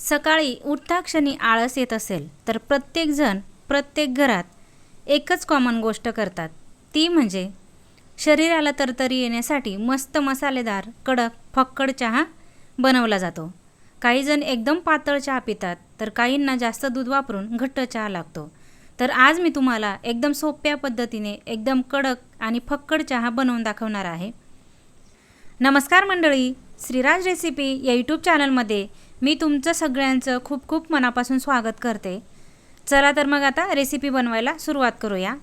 सकाळी उठताक्षणी आळस येत असेल तर प्रत्येकजण प्रत्येक घरात एकच कॉमन गोष्ट करतात. ती म्हणजे शरीराला तरतरी येण्यासाठी मस्त मसालेदार कडक फक्कड चहा बनवला जातो. काहीजण एकदम पातळ चहा पितात तर काहींना जास्त दूध वापरून घट्ट चहा लागतो. तर आज मी तुम्हाला एकदम सोप्या पद्धतीने एकदम कडक आणि फक्कड चहा बनवून दाखवणार आहे. नमस्कार मंडळी श्रीराज रेसिपी या यूट्यूब चॅनलमध्ये मी तुमचं सगळ्यांचं खूप खूप मनापासून स्वागत करते. चला तर मग आता रेसिपी बनवायला सुरुवात करूया.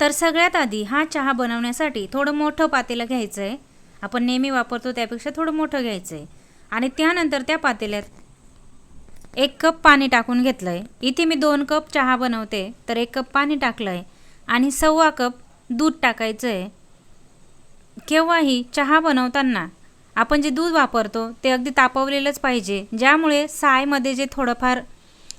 तर सगळ्यात आधी हा चहा बनवण्यासाठी थोडं मोठं पातेलं घ्यायचं आहे आपण नेहमी वापरतो त्यापेक्षा थोडं मोठं घ्यायचं आहे आणि त्यानंतर त्या पातेल्यात एक कप पाणी टाकून घेतलं आहे इथे मी दोन कप चहा बनवते तर एक कप पाणी टाकलं आहे आणि सव्वा कप दूध टाकायचं आहे केव्हाही चहा बनवताना आपण जे दूध वापरतो ते अगदी तापवलेलंच पाहिजे. ज्यामुळे सायमध्ये जे थोडंफार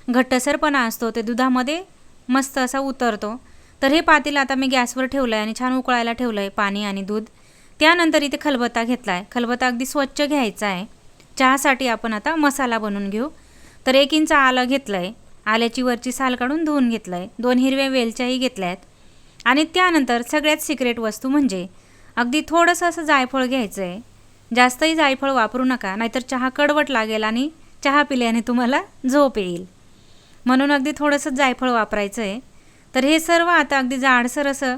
घट्टसरपणा असतो ते दुधामध्ये मस्त असा उतरतो. तर हे पातेलं आता मी गॅसवर ठेवलं आहे आणि छान उकळायला ठेवलं आहे पाणी आणि दूध. त्यानंतर इथे खलबत्ता घेतला आहे खलबत्ता अगदी स्वच्छ घ्यायचा आहे. चहासाठी आपण आता मसाला बनवून घेऊ. तर एक इंच आलं घेतलं आहे आल्याची वरची साल काढून धुवून घेतलं आहे दोन हिरव्या वेलच्याही घेतल्या आहेत आणि त्यानंतर सगळ्यात सिक्रेट वस्तू म्हणजे अगदी थोडंसं असं जायफळ घ्यायचं आहे जास्तही जायफळ वापरू नका नाहीतर चहा कडवट लागेल आणि चहा पिल्याने तुम्हाला झोप येईल. म्हणून अगदी थोडंसं जायफळ वापरायचं आहे तर हे सर्व आता अगदी जाडसर असं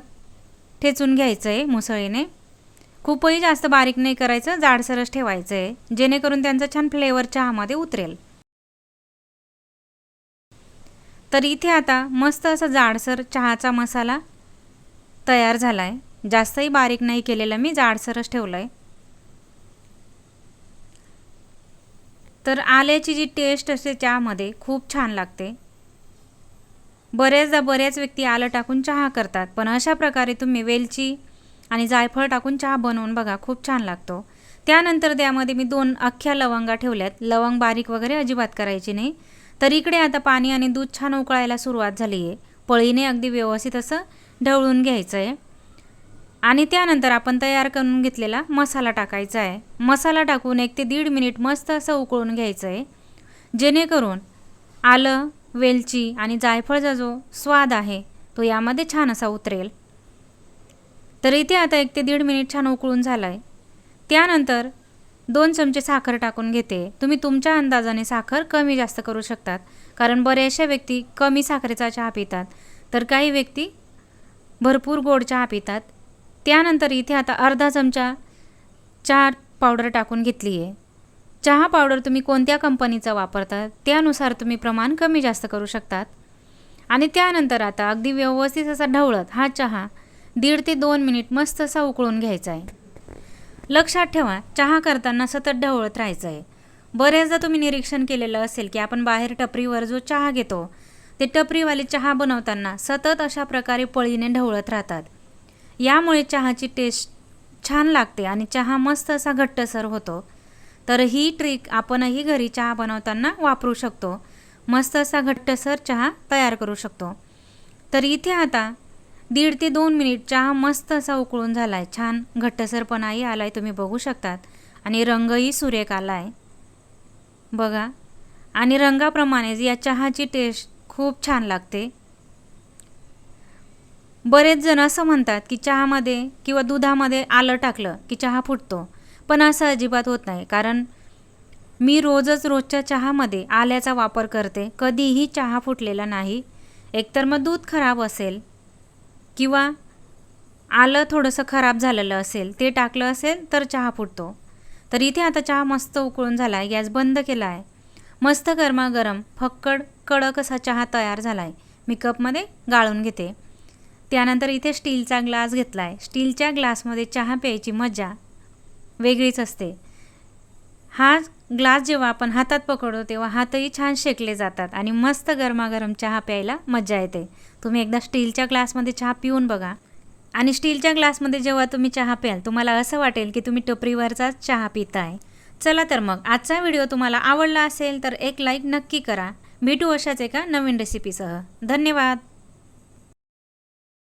ठेचून घ्यायचं आहे मुसळीने. खूपही जास्त बारीक नाही करायचं जाडसरच ठेवायचं आहे जेणेकरून त्यांचा छान फ्लेवर चहामध्ये उतरेल. तर इथे आता मस्त असा जाडसर चहाचा मसाला तयार झाला आहे जास्तही बारीक नाही केलेला मी जाडसरच ठेवलं आहे तर आल्याची जी टेस्ट असते चहामध्ये खूप छान लागते. बऱ्याचदा बऱ्याच व्यक्ती आलं टाकून चहा करतात पण अशा प्रकारे तुम्ही वेलची आणि जायफळ टाकून चहा बनवून बघा खूप छान लागतो. त्यानंतर त्यामध्ये मी दोन अख्ख्या लवंगा ठेवल्यात. लवंग बारीक वगैरे अजिबात करायची नाही. तर इकडे आता पाणी आणि दूध छान उकळायला सुरुवात झाली आहे पळीने अगदी व्यवस्थित असं ढवळून घ्यायचं आहे आणि त्यानंतर आपण तयार करून घेतलेला मसाला टाकायचा आहे. मसाला टाकून एक ते दीड मिनिट मस्त असं उकळून घ्यायचं आहे. जेणेकरून आलं वेलची आणि जायफळचा जो स्वाद आहे तो यामध्ये छान असा उतरेल. तर इथे आता एक ते दीड मिनिट छान उकळून झाला आहे त्यानंतर दोन चमचे साखर टाकून घेते. तुम्ही तुमच्या अंदाजाने साखर कमी जास्त करू शकतात कारण बऱ्याचशा व्यक्ती कमी साखरेचा चहा पितात. तर काही व्यक्ती भरपूर गोड चहा पितात. त्यानंतर इथे आता अर्धा चमचा चहा पावडर टाकून घेतली आहे चहा पावडर तुम्ही कोणत्या कंपनीचा वापरता त्यानुसार तुम्ही प्रमाण कमी जास्त करू शकतात. आणि त्यानंतर आता अगदी व्यवस्थित असा ढवळत हा चहा दीड ते दोन मिनिट मस्त असा उकळून घ्यायचा आहे लक्षात ठेवा चहा करताना सतत ढवळत राहायचं आहे बऱ्याचदा तुम्ही निरीक्षण केलेलं असेल की आपण बाहेर टपरीवर जो चहा घेतो ते टपरीवाले चहा बनवताना सतत अशा प्रकारे पळीने ढवळत राहतात. यामुळे चहाची टेस्ट छान लागते आणि चहा मस्त असा घट्टसर होतो. तर ही ट्रिक आपणही घरी चहा बनवताना वापरू शकतो. मस्त असा घट्टसर चहा तयार करू शकतो. तर इथे आता दीड ते दोन मिनिट चहा मस्त असा उकळून झाला आहे छान घट्टसरपणाही आला आहे तुम्ही बघू शकतात. आणि रंगही सुरेख आला आहे बघा. आणि रंगाप्रमाणेच या चहाची टेस्ट खूप छान लागते. बरेच जण असं म्हणतात की चहामध्ये किंवा दुधामध्ये आलं टाकलं की चहा फुटतो. पण असं अजिबात होत नाही कारण मी रोजच रोजच्या चहामध्ये आल्याचा वापर करते. कधीही चहा फुटलेला नाही. एकतर मग दूध खराब असेल किंवा आलं थोडंसं खराब झालेलं असेल ते टाकलं असेल तर चहा फुटतो. तर इथे आता चहा मस्त उकळून झाला आहे गॅस बंद केला आहे मस्त गरमागरम फक्कड कडक असा चहा तयार झाला आहे मी कपमध्ये गाळून घेते. त्यानंतर इथे स्टीलचा ग्लास घेतला आहे स्टीलच्या ग्लासमध्ये चहा प्यायची मजा वेगळीच असते. हा ग्लास जेव्हा आपण हातात पकडतो तेव्हा हातही छान शेकले जातात आणि मस्त गरमागरम चहा प्यायला मजा येते. तुम्ही एकदा स्टीलच्या ग्लासमध्ये चहा पिऊन बघा. आणि स्टीलच्या ग्लासमध्ये जेव्हा तुम्ही चहा प्याल तुम्हाला असं वाटेल की तुम्ही टपरीवरचाच चहा पिताय. चला तर मग आजचा व्हिडिओ तुम्हाला आवडला असेल तर एक लाईक नक्की करा. भेटू अशाच एका नवीन रेसिपीसह धन्यवाद!